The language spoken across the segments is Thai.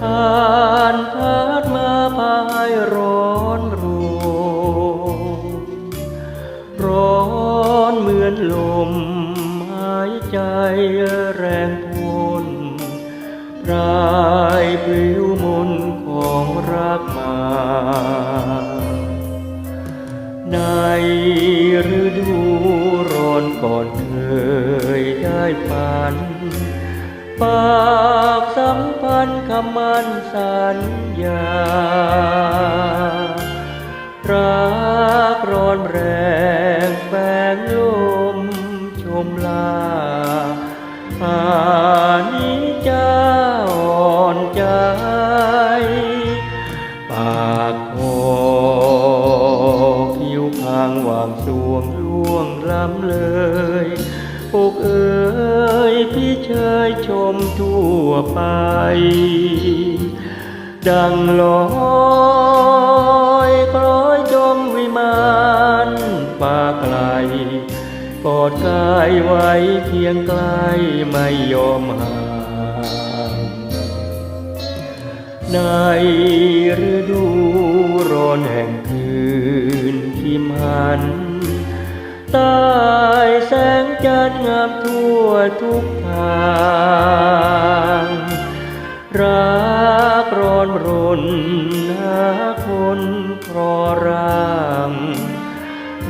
ผ่านพัดมาพายร้อนรมร้อนเหมือนลมหายใจแรงพ้นรายผิวมนของรักมา ในฤดูร้อนก่อนเคยได้ฝัน ปากสัมพันธ์คำมั่นสัญญา รักร้อนแรงแฝงลมชมลาอานิจจาอ่อนใจปากคอผิวพางวางสวงล่วงล้ำเลย อกเอ๋ยพี่เชยชมทั่วไป ดังลอยคล้อยจมวิมานป่าไกลกอดกายไว้เคียงใกล้ไม่ยอมห่างในฤดูร้อนแห่งคืนที่มัน ใต้แสงจันทร์งามทั่วทุกทางรักร้อนรนหาคนครอร่าง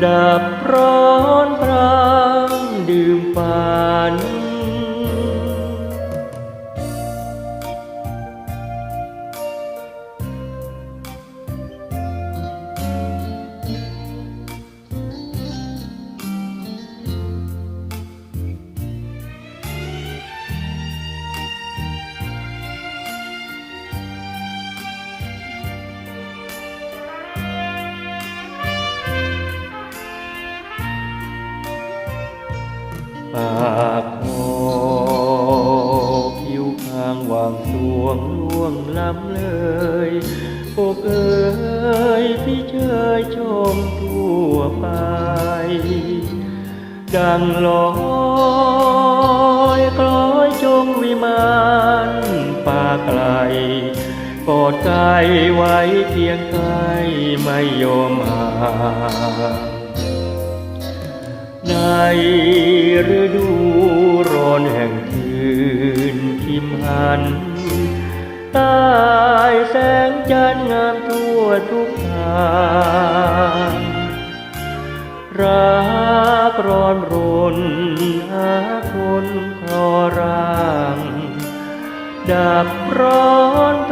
ดับร้อนพรางดื่มปานางวางสวงล่วงล้ำเลยอกเอ๋ยพี่เชยชมทั่วไป ดังลอยกลอยจงวิมานป่าไกลกอดกายไว้เพียงใกล้ไม่ยอมห่างในฤดู หันใต้แสงจันทร์งามทั่วทุกทางรักร้อนรนหาคนคลอร่างดับร้อนพรางดื่มฝัน